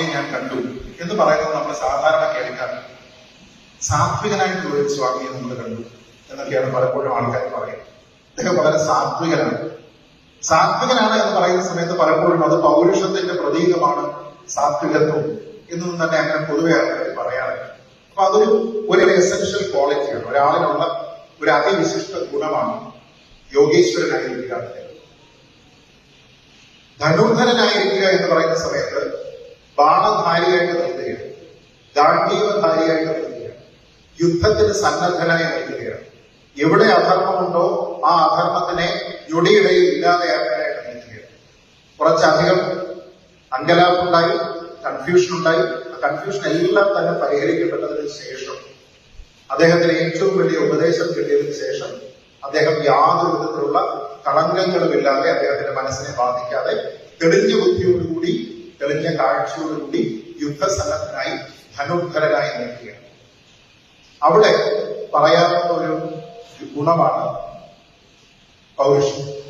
സ്വാമിയെ ഞാൻ കണ്ടു. എന്ന് പറയുന്നത് നമ്മൾ സാധാരണ കേൾക്കാറുണ്ട് സാത്വികനായിട്ടുള്ള ഒരു സ്വാമിയെ നമ്മൾ കണ്ടു. എന്നൊക്കെയാണ് പലപ്പോഴും ആൾക്കാർ പറയുന്നത്. അദ്ദേഹം വളരെ സാത്വികനാണ്. സാത്വികനാണ് എന്ന് പറയുന്ന സമയത്ത് പലപ്പോഴും അത് പൗരുഷത്തിന്റെ പ്രതീകമാണ് സാത്വികത്വം എന്നൊന്നും തന്നെ അങ്ങനെ പൊതുവെ ആൾക്കാർ പറയാറില്ല അപ്പൊ അതൊരു ഒരു എസെൻഷ്യൽ ക്വാളിറ്റിയാണ് ഒരാളിനുള്ള ഒരു അതിവിശിഷ്ട ഗുണമാണ് യോഗേശ്വരനായിരിക്കുക. എന്നുള്ളത് എന്ന് പറയുന്ന സമയത്ത് ബാണധാരിയായിട്ട് നിർത്തുകയാണ്. ഗാന്ധീവധാരിയായിട്ട് നിർത്തുകയാണ്. യുദ്ധത്തിന് സന്നദ്ധനായി നിൽക്കുകയാണ്. എവിടെ അധർമ്മമുണ്ടോ ആ അധർമ്മത്തിനെ ഞൊടിയിടയിൽ ഇല്ലാതെയാക്കാനായിട്ട് നിൽക്കുകയാണ്. കുറച്ചധികം അങ്കലാപ്പുണ്ടായി കൺഫ്യൂഷൻ ഉണ്ടായി ആ കൺഫ്യൂഷൻ എല്ലാം തന്നെ പരിഹരിക്കപ്പെട്ടതിന് ശേഷം അദ്ദേഹത്തിന് ഏറ്റവും വലിയ ഉപദേശം കിട്ടിയതിനു ശേഷം അദ്ദേഹം യാതൊരു വിധത്തിലുള്ള കളങ്കങ്ങളുമില്ലാതെ അദ്ദേഹത്തിന്റെ മനസ്സിനെ ബാധിക്കാതെ തെളിഞ്ഞ ബുദ്ധിയോടുകൂടി തെളിഞ്ഞ കാഴ്ചയോടുകൂടി യുദ്ധസന്നദ്ധനായി ധനുർധരനായി നിൽക്കുകയാണ്. അവിടെ പറയാവുന്ന ഒരു ഗുണമാണ് പൗരുഷം.